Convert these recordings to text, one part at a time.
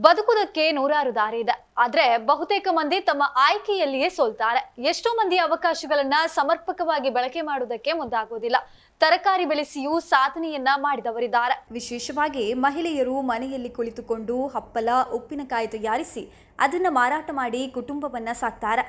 ಬದುಕುವುದಕ್ಕೆ ನೂರಾರು ದಾರಿ ಇದೆ. ಆದ್ರೆ ಬಹುತೇಕ ಮಂದಿ ತಮ್ಮ ಆಯ್ಕೆಯಲ್ಲಿಯೇ ಸೋಲ್ತಾರೆ. ಎಷ್ಟೋ ಮಂದಿ ಅವಕಾಶಗಳನ್ನ ಸಮರ್ಪಕವಾಗಿ ಬಳಕೆ ಮಾಡುವುದಕ್ಕೆ ಮುಂದಾಗುವುದಿಲ್ಲ. ತರಕಾರಿ ಬೆಳೆಸಿಯೂ ಸಾಧನೆಯನ್ನ ಮಾಡಿದವರಿದ್ದಾರೆ. ವಿಶೇಷವಾಗಿ ಮಹಿಳೆಯರು ಮನೆಯಲ್ಲಿ ಕುಳಿತುಕೊಂಡು ಹಪ್ಪಲ ಉಪ್ಪಿನಕಾಯಿ ತಯಾರಿಸಿ ಅದನ್ನು ಮಾರಾಟ ಮಾಡಿ ಕುಟುಂಬವನ್ನ ಸಾಕ್ತಾರೆ.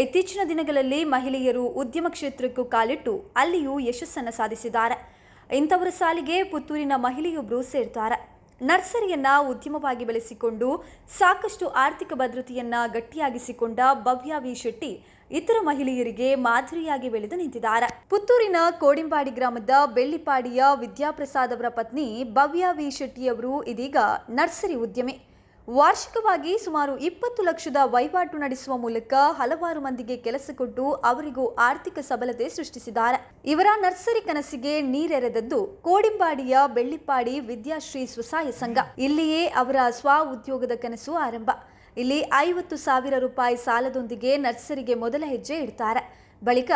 ಇತ್ತೀಚಿನ ದಿನಗಳಲ್ಲಿ ಮಹಿಳೆಯರು ಉದ್ಯಮ ಕ್ಷೇತ್ರಕ್ಕೂ ಕಾಲಿಟ್ಟು ಅಲ್ಲಿಯೂ ಯಶಸ್ಸನ್ನು ಸಾಧಿಸಿದ್ದಾರೆ. ಇಂಥವರ ಸಾಲಿಗೆ ಪುತ್ತೂರಿನ ಮಹಿಳೆಯೊಬ್ಬರು ಸೇರ್ತಾರೆ. ನರ್ಸರಿಯನ್ನ ಉದ್ಯಮವಾಗಿ ಬೆಳೆಸಿಕೊಂಡು ಸಾಕಷ್ಟು ಆರ್ಥಿಕ ಭದ್ರತೆಯನ್ನ ಗಟ್ಟಿಯಾಗಿಸಿಕೊಂಡ ಭವ್ಯ ವಿ ಶೆಟ್ಟಿ ಇತರ ಮಹಿಳೆಯರಿಗೆ ಮಾದರಿಯಾಗಿ ಬೆಳೆದು ನಿಂತಿದ್ದಾರೆ. ಪುತ್ತೂರಿನ ಕೋಡಿಂಬಾಡಿ ಗ್ರಾಮದ ಬೆಳ್ಳಿಪಾಡಿಯ ವಿದ್ಯಾಪ್ರಸಾದ್ ಅವರ ಪತ್ನಿ ಭವ್ಯ ವಿ ಶೆಟ್ಟಿಯವರು ಇದೀಗ ನರ್ಸರಿ ಉದ್ಯಮಿ. ವಾರ್ಷಿಕವಾಗಿ ಸುಮಾರು ಇಪ್ಪತ್ತು ಲಕ್ಷದ ವಹಿವಾಟು ನಡೆಸುವ ಮೂಲಕ ಹಲವಾರು ಮಂದಿಗೆ ಕೆಲಸ ಕೊಟ್ಟು ಅವರಿಗೂ ಆರ್ಥಿಕ ಸಬಲತೆ ಸೃಷ್ಟಿಸಿದ್ದಾರೆ. ಇವರ ನರ್ಸರಿ ಕನಸಿಗೆ ನೀರೆರೆದದ್ದು ಕೋಡಿಂಬಾಡಿಯ ಬೆಳ್ಳಿಪಾಡಿ ವಿದ್ಯಾಶ್ರೀ ಸ್ವಸಹಾಯ ಸಂಘ. ಇಲ್ಲಿಯೇ ಅವರ ಸ್ವ ಉದ್ಯೋಗದ ಕನಸು ಆರಂಭ. ಇಲ್ಲಿ ಐವತ್ತು ಸಾವಿರ ರೂಪಾಯಿ ಸಾಲದೊಂದಿಗೆ ನರ್ಸರಿಗೆ ಮೊದಲ ಹೆಜ್ಜೆ ಇಡ್ತಾರೆ. ಬಳಿಕ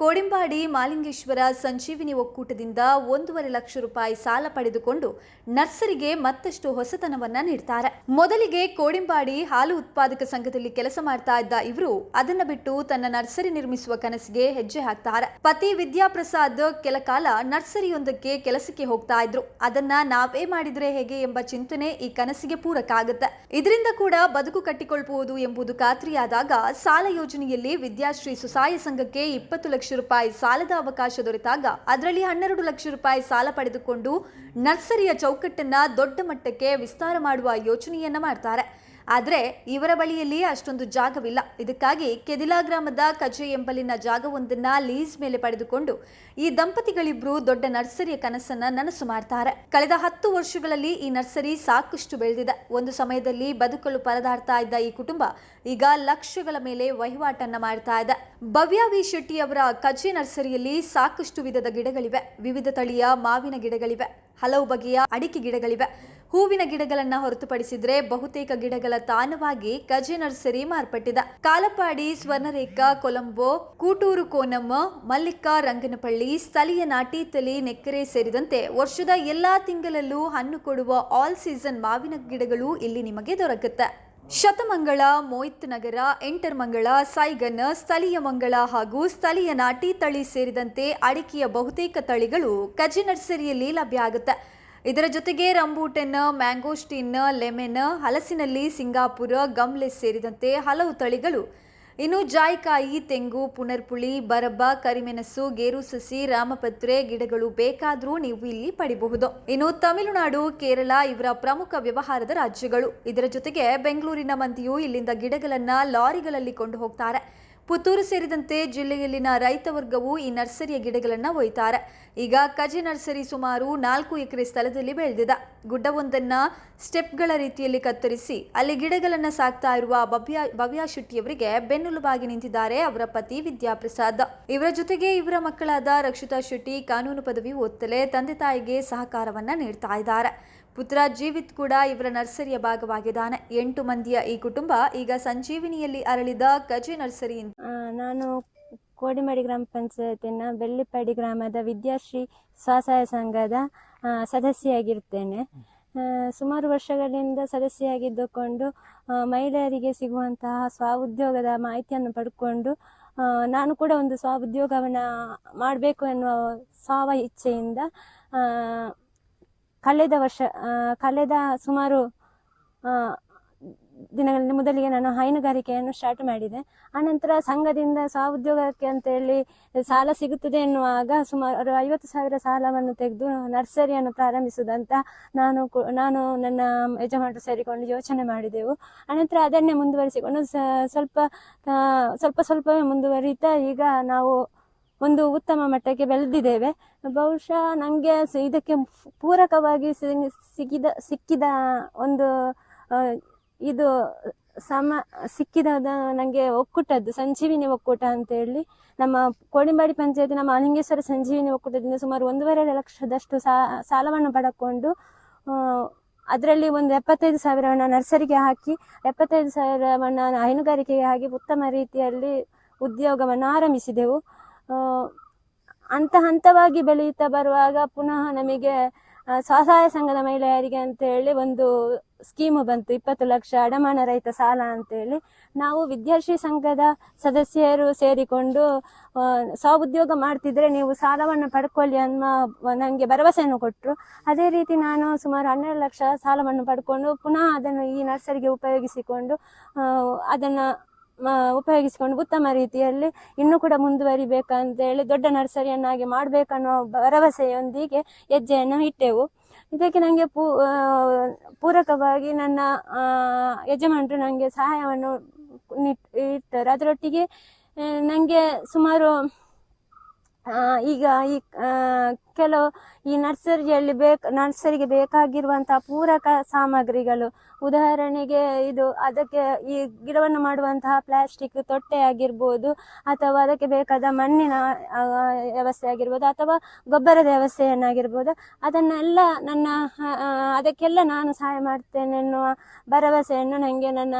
ಕೋಡಿಂಬಾಡಿ ಮಾಲಿಂಗೇಶ್ವರ ಸಂಜೀವಿನಿ ಒಕ್ಕೂಟದಿಂದ ಒಂದೂವರೆ ಲಕ್ಷ ರೂಪಾಯಿ ಸಾಲ ಪಡೆದುಕೊಂಡು ನರ್ಸರಿಗೆ ಮತ್ತಷ್ಟು ಹೊಸತನವನ್ನ ನೀಡ್ತಾರೆ. ಮೊದಲಿಗೆ ಕೋಡಿಂಬಾಡಿ ಹಾಲು ಉತ್ಪಾದಕ ಸಂಘದಲ್ಲಿ ಕೆಲಸ ಮಾಡ್ತಾ ಇದ್ದ ಇವರು ಅದನ್ನ ಬಿಟ್ಟು ತನ್ನ ನರ್ಸರಿ ನಿರ್ಮಿಸುವ ಕನಸಿಗೆ ಹೆಜ್ಜೆ ಹಾಕ್ತಾರೆ. ಪತಿ ವಿದ್ಯಾಪ್ರಸಾದ್ ಕೆಲ ಕಾಲ ನರ್ಸರಿಯೊಂದಕ್ಕೆ ಕೆಲಸಕ್ಕೆ ಹೋಗ್ತಾ ಇದ್ರು. ಅದನ್ನ ನಾವೇ ಮಾಡಿದ್ರೆ ಹೇಗೆ ಎಂಬ ಚಿಂತನೆ ಈ ಕನಸಿಗೆ ಪೂರಕ ಆಗುತ್ತೆ ಇದರಿಂದ ಕೂಡ ಬದುಕು ಕಟ್ಟಿಕೊಳ್ಳಬಹುದು ಎಂಬುದು ಖಾತ್ರಿಯಾದಾಗ ಸಾಲ ಯೋಜನೆಯಲ್ಲಿ ವಿದ್ಯಾಶ್ರೀ ಸುಸಾಯ ಸಂಘಕ್ಕೆ ಇಪ್ಪತ್ತು ಲಕ್ಷ ರೂಪಾಯಿ ಸಾಲದ ಅವಕಾಶ ದೊರೆತಾಗ ಅದರಲ್ಲಿ ಹನ್ನೆರಡು ಲಕ್ಷ ರೂಪಾಯಿ ಸಾಲ ಪಡೆದುಕೊಂಡು ನರ್ಸರಿಯ ಚೌಕಟ್ಟನ್ನ ದೊಡ್ಡ ಮಟ್ಟಕ್ಕೆ ವಿಸ್ತಾರ ಮಾಡುವ ಯೋಚನೆಯನ್ನ ಮಾಡ್ತಾರೆ. ಆದರೆ ಇವರ ಬಳಿಯಲ್ಲಿ ಅಷ್ಟೊಂದು ಜಾಗವಿಲ್ಲ. ಇದಕ್ಕಾಗಿ ಕೆದಿಲಾ ಗ್ರಾಮದ ಕಜೆ ಎಂಬಲಿನ ಜಾಗವೊಂದನ್ನ ಲೀಸ್ ಮೇಲೆ ಪಡೆದುಕೊಂಡು ಈ ದಂಪತಿಗಳಿಬ್ರು ದೊಡ್ಡ ನರ್ಸರಿಯ ಕನಸನ್ನ ನನಸು ಮಾಡ್ತಾರೆ. ಕಳೆದ ಹತ್ತು ವರ್ಷಗಳಲ್ಲಿ ಈ ನರ್ಸರಿ ಸಾಕಷ್ಟು ಬೆಳೆದಿದೆ. ಒಂದು ಸಮಯದಲ್ಲಿ ಬದುಕಲು ಪರದಾಡ್ತಾ ಇದ್ದ ಈ ಕುಟುಂಬ ಈಗ ಲಕ್ಷಗಳ ಮೇಲೆ ವಹಿವಾಟನ್ನ ಮಾಡ್ತಾ ಇದೆ. ಭವ್ಯ ವಿ ಶೆಟ್ಟಿ ಅವರ ಕಜೆ ನರ್ಸರಿಯಲ್ಲಿ ಸಾಕಷ್ಟು ವಿಧದ ಗಿಡಗಳಿವೆ. ವಿವಿಧ ತಳಿಯ ಮಾವಿನ ಗಿಡಗಳಿವೆ. ಹಲವು ಬಗೆಯ ಅಡಿಕೆ ಗಿಡಗಳಿವೆ. ಹೂವಿನ ಗಿಡಗಳನ್ನ ಹೊರತುಪಡಿಸಿದ್ರೆ ಬಹುತೇಕ ಗಿಡಗಳ ತಾಣವಾಗಿ ಕಜೆ ನರ್ಸರಿ ಮಾರ್ಪಟ್ಟಿದೆ. ಕಾಲಪಾಡಿ ಸ್ವರ್ಣರೇಖಾ, ಕೊಲಂಬೋ, ಕೂಟೂರು ಕೋನಮ್ಮ, ಮಲ್ಲಿಕಾ ರಂಗನಪಳ್ಳಿ, ಸ್ಥಳೀಯ ನಾಟಿ ತಳಿ ನೆಕ್ಕರೆ ಸೇರಿದಂತೆ ವರ್ಷದ ಎಲ್ಲಾ ತಿಂಗಳಲ್ಲೂ ಹಣ್ಣು ಕೊಡುವ ಆಲ್ ಸೀಸನ್ ಮಾವಿನ ಗಿಡಗಳು ಇಲ್ಲಿ ನಿಮಗೆ ದೊರಕುತ್ತೆ. ಶತಮಂಗಳ ಮೋಯಿತ್ ನಗರ, ಎಂಟರ್ ಮಂಗಳ, ಸೈಗನ್, ಸ್ಥಳೀಯ ಮಂಗಳ ಹಾಗೂ ಸ್ಥಳೀಯ ನಾಟಿ ತಳಿ ಸೇರಿದಂತೆ ಅಡಿಕೆಯ ಬಹುತೇಕ ತಳಿಗಳು ಕಜೆ ನರ್ಸರಿಯಲ್ಲಿ ಲಭ್ಯ ಆಗುತ್ತೆ. ಇದರ ಜೊತೆಗೆ ರಂಬೂಟನ್ ಮ್ಯಾಂಗೋಸ್ಟಿನ್ ಲೆಮೆನ್ ಹಲಸಿನಲ್ಲಿ ಸಿಂಗಾಪುರ, ಗಮ್ಲೆ ಸೇರಿದಂತೆ ಹಲವು ತಳಿಗಳು. ಇನ್ನು ಜಾಯಿಕಾಯಿ, ತೆಂಗು, ಪುನರ್ಪುಳಿ, ಬರಬ್ಬ, ಕರಿಮೆಣಸು, ಗೇರು ಸಸಿ, ರಾಮಪತ್ರೆ ಗಿಡಗಳು ಬೇಕಾದರೂ ನೀವು ಇಲ್ಲಿ ಪಡಿಬಹುದು. ಇನ್ನು ತಮಿಳುನಾಡು, ಕೇರಳ ಇವರ ಪ್ರಮುಖ ವ್ಯವಹಾರದ ರಾಜ್ಯಗಳು. ಇದರ ಜೊತೆಗೆ ಬೆಂಗಳೂರಿನ ಮಂದಿಯು ಇಲ್ಲಿಂದ ಗಿಡಗಳನ್ನ ಲಾರಿಗಳಲ್ಲಿ ಕೊಂಡು ಹೋಗ್ತಾರೆ ಪುತ್ತೂರು ಸೇರಿದಂತೆ ಜಿಲ್ಲೆಯಲ್ಲಿನ ರೈತ ವರ್ಗವು ಈ ನರ್ಸರಿಯ ಗಿಡಗಳನ್ನು ಒಯ್ತಾರೆ. ಈಗ ಕಜೆ ನರ್ಸರಿ ಸುಮಾರು ನಾಲ್ಕು ಎಕರೆ ಸ್ಥಳದಲ್ಲಿ ಬೆಳೆದಿದೆ. ಗುಡ್ಡವೊಂದನ್ನ ಸ್ಟೆಪ್ಗಳ ರೀತಿಯಲ್ಲಿ ಕತ್ತರಿಸಿ ಅಲ್ಲಿ ಗಿಡಗಳನ್ನು ಸಾಕ್ತಾ ಇರುವ ಭವ್ಯ ಭವ್ಯ ಶೆಟ್ಟಿಯವರಿಗೆ ಬೆನ್ನುಲುಬಾಗಿ ನಿಂತಿದ್ದಾರೆ ಅವರ ಪತಿ ವಿದ್ಯಾಪ್ರಸಾದ್. ಇವರ ಜೊತೆಗೆ ಇವರ ಮಕ್ಕಳಾದ ರಕ್ಷಿತಾ ಶೆಟ್ಟಿ ಕಾನೂನು ಪದವಿ ಓದ್ತಲೇ ತಂದೆ ತಾಯಿಗೆ ಸಹಕಾರವನ್ನ ನೀಡ್ತಾ ಇದ್ದಾರೆ. ಪುತ್ರ ಜೀವಿತ್ ಕೂಡ ಇವರ ನರ್ಸರಿಯ ಭಾಗವಾಗಿದ್ದಾನೆ. ಎಂಟು ಮಂದಿಯ ಈ ಕುಟುಂಬ ಈಗ ಸಂಜೀವಿನಿಯಲ್ಲಿ ಅರಳಿದ ಕಜೆ ನರ್ಸರಿ ನಾನು ಕೋಡಿಮಡಿ ಗ್ರಾಮ ಪಂಚಾಯತಿನ ಬೆಳ್ಳಿಪಾಡಿ ಗ್ರಾಮದ ವಿದ್ಯಾಶ್ರೀ ಸ್ವಸಹಾಯ ಸಂಘದ ಸದಸ್ಯೆಯಾಗಿರ್ತೇನೆ ಸುಮಾರು ವರ್ಷಗಳಿಂದ ಸದಸ್ಯೆಯಾಗಿದ್ದುಕೊಂಡು ಮಹಿಳೆಯರಿಗೆ ಸಿಗುವಂತಹ ಸ್ವ ಉದ್ಯೋಗದ ಮಾಹಿತಿಯನ್ನು ಪಡ್ಕೊಂಡು ನಾನು ಕೂಡ ಒಂದು ಸ್ವ ಉದ್ಯೋಗವನ್ನು ಮಾಡಬೇಕು ಎನ್ನುವ ಸಾವ ಇಚ್ಛೆಯಿಂದ ಕಳೆದ ವರ್ಷ ಕಳೆದ ಸುಮಾರು ದಿನಗಳಲ್ಲಿ ಮೊದಲಿಗೆ ನಾನು ಹೈನುಗಾರಿಕೆಯನ್ನು ಸ್ಟಾರ್ಟ್ ಮಾಡಿದೆ. ಆನಂತರ ಸಂಘದಿಂದ ಸ್ವಉದ್ಯೋಗಕ್ಕೆ ಅಂತೇಳಿ ಸಾಲ ಸಿಗುತ್ತದೆ ಎನ್ನುವಾಗ ಸುಮಾರು ಐವತ್ತು ಸಾವಿರ ಸಾಲವನ್ನು ತೆಗೆದು ನರ್ಸರಿಯನ್ನು ಪ್ರಾರಂಭಿಸುವುದಂತ ನಾನು ನಾನು ನನ್ನ ಯಜಮಾನರು ಸೇರಿಕೊಂಡು ಯೋಚನೆ ಮಾಡಿದೆವು. ಆನಂತರ ಅದನ್ನೇ ಮುಂದುವರಿಸಿಕೊಂಡು ಸ್ವಲ್ಪ ಸ್ವಲ್ಪ ಸ್ವಲ್ಪವೇ ಮುಂದುವರಿತಾ ಈಗ ನಾವು ಒಂದು ಉತ್ತಮ ಮಟ್ಟಕ್ಕೆ ಬೆಳೆದಿದ್ದೇವೆ. ಬಹುಶಃ ನನಗೆ ಇದಕ್ಕೆ ಪೂರಕವಾಗಿ ಸಿಗಿದ, ಸಿಕ್ಕಿದ ಒಂದು ಇದು ಸಮ ಸಿಕ್ಕಿದ ನನಗೆ ಒಕ್ಕೂಟದ್ದು, ಸಂಜೀವಿನಿ ಒಕ್ಕೂಟ ಅಂತ ಹೇಳಿ. ನಮ್ಮ ಕೋಡಿಂಬಾಡಿ ನಮ್ಮ ಮಾಲಿಂಗೇಶ್ವರ ಸಂಜೀವಿನಿ ಒಕ್ಕೂಟದಿಂದ ಸುಮಾರು ಒಂದೂವರೆ ಲಕ್ಷದಷ್ಟು ಸಾಲವನ್ನು ಪಡ್ಕೊಂಡು ಅದರಲ್ಲಿ ಒಂದು ಎಪ್ಪತ್ತೈದು ಸಾವಿರವನ್ನು ನರ್ಸರಿಗೆ ಹಾಕಿ, ಎಪ್ಪತ್ತೈದು ಸಾವಿರವನ್ನು ಹೈನುಗಾರಿಕೆಗೆ ಹಾಕಿ ಉತ್ತಮ ರೀತಿಯಲ್ಲಿ ಉದ್ಯೋಗವನ್ನು ಆರಂಭಿಸಿದೆವು. ಹಂತ ಹಂತವಾಗಿ ಬೆಳೆಯುತ್ತಾ ಬರುವಾಗ ಪುನಃ ನಮಗೆ ಸ್ವಸಹಾಯ ಸಂಘದ ಮಹಿಳೆಯರಿಗೆ ಅಂತ ಹೇಳಿ ಒಂದು ಸ್ಕೀಮು ಬಂತು, ಇಪ್ಪತ್ತು ಲಕ್ಷ ಅಡಮಾನ ರಹಿತ ಸಾಲ ಅಂತೇಳಿ ನಾವು ವಿದ್ಯಾರ್ಥಿ ಸಂಘದ ಸದಸ್ಯರು ಸೇರಿಕೊಂಡು ಸ್ವ ಉದ್ಯೋಗ ಮಾಡ್ತಿದ್ರೆ ನೀವು ಸಾಲವನ್ನು ಪಡ್ಕೊಳ್ಳಿ ಅನ್ನೋ ನನಗೆ ಭರವಸೆಯನ್ನು ಕೊಟ್ಟರು ಅದೇ ರೀತಿ ನಾನು ಸುಮಾರು ಹನ್ನೆರಡು ಲಕ್ಷ ಸಾಲವನ್ನು ಪಡ್ಕೊಂಡು ಪುನಃ ಅದನ್ನು ಈ ನರ್ಸರಿಗೆ ಉಪಯೋಗಿಸಿಕೊಂಡು ಅದನ್ನು ಉಪಯೋಗಿಸಿಕೊಂಡು ಉತ್ತಮ ರೀತಿಯಲ್ಲಿ ಇನ್ನೂ ಕೂಡ ಮುಂದುವರಿಬೇಕಂತ ಹೇಳಿ ದೊಡ್ಡ ನರ್ಸರಿಯನ್ನಾಗಿ ಮಾಡಬೇಕನ್ನೋ ಭರವಸೆಯೊಂದಿಗೆ ಹೆಜ್ಜೆಯನ್ನು ಇಟ್ಟೆವು. ಇದಕ್ಕೆ ನನಗೆ ಪೂ ಪೂರಕವಾಗಿ ನನ್ನ ಯಜಮಾನರು ನನಗೆ ಸಹಾಯವನ್ನು ಇಟ್ಟರು. ಅದರೊಟ್ಟಿಗೆ ನನಗೆ ಸುಮಾರು ಈಗ ಈ ಕೆಲವು ಈ ನರ್ಸರಿಯಲ್ಲಿ ಬೇಕು, ನರ್ಸರಿಗೆ ಬೇಕಾಗಿರುವಂತಹ ಪೂರಕ ಸಾಮಗ್ರಿಗಳು. ಉದಾಹರಣೆಗೆ ಇದು ಅದಕ್ಕೆ ಈ ಗಿಡವನ್ನು ಮಾಡುವಂತಹ ಪ್ಲಾಸ್ಟಿಕ್ ತೊಟ್ಟೆ ಆಗಿರ್ಬೋದು, ಅಥವಾ ಅದಕ್ಕೆ ಬೇಕಾದ ಮಣ್ಣಿನ ವ್ಯವಸ್ಥೆ ಆಗಿರ್ಬೋದು, ಅಥವಾ ಗೊಬ್ಬರದ ವ್ಯವಸ್ಥೆಯನ್ನಾಗಿರ್ಬೋದು. ಅದನ್ನೆಲ್ಲ ನನ್ನ ಅದಕ್ಕೆಲ್ಲ ನಾನು ಸಹಾಯ ಮಾಡ್ತೇನೆ ಎನ್ನುವ ಭರವಸೆಯನ್ನು ನನಗೆ ನನ್ನ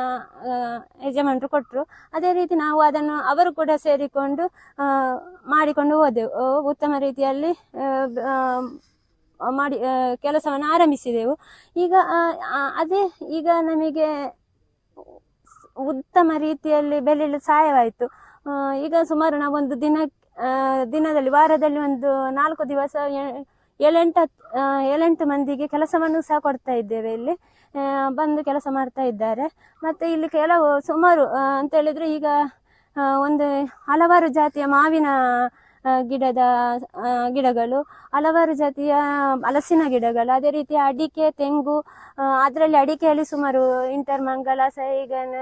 ಯಜಮಾನರು ಕೊಟ್ಟರು ಅದೇ ರೀತಿ ನಾವು ಅದನ್ನು ಅವರು ಕೂಡ ಸೇರಿಕೊಂಡು ಮಾಡಿಕೊಂಡು ಹೋದೆವು ಆ, ಉತ್ತಮ ರೀತಿಯಲ್ಲಿ ಮಾಡಿ ಕೆಲಸವನ್ನು ಆರಂಭಿಸಿದೆವು. ಈಗ ಅದೇ ಈಗ ನಮಗೆ ಉತ್ತಮ ರೀತಿಯಲ್ಲಿ ಬೆಳೆಯಲು ಸಹಾಯವಾಯಿತು. ಈಗ ಸುಮಾರು ನಾವೊಂದು ದಿನ ದಿನದಲ್ಲಿ ವಾರದಲ್ಲಿ ಒಂದು ನಾಲ್ಕು ದಿವಸ ಏಳೆಂಟು ಏಳೆಂಟು ಮಂದಿಗೆ ಕೆಲಸವನ್ನು ಸಹ ಕೊಡ್ತಾ ಇದ್ದೇವೆ ಇಲ್ಲಿ. ಬಂದು ಕೆಲಸ ಮಾಡ್ತಾ ಇದ್ದಾರೆ. ಮತ್ತೆ ಇಲ್ಲಿ ಕೆಲವು ಸುಮಾರು ಅಂತ ಹೇಳಿದ್ರೆ ಈಗ ಒಂದು ಹಲವಾರು ಜಾತಿಯ ಮಾವಿನ ಗಿಡದ ಗಿಡಗಳು, ಹಲವಾರು ಜಾತಿಯ, ಹಲಸಿನ ಗಿಡಗಳು, ಅದೇ ರೀತಿ ಅಡಿಕೆ, ತೆಂಗು ಅದರಲ್ಲಿ ಅಡಿಕೆಯಲ್ಲಿ ಸುಮಾರು ಇಂಟರ್ ಮಂಗಲ, ಸೈಗನ್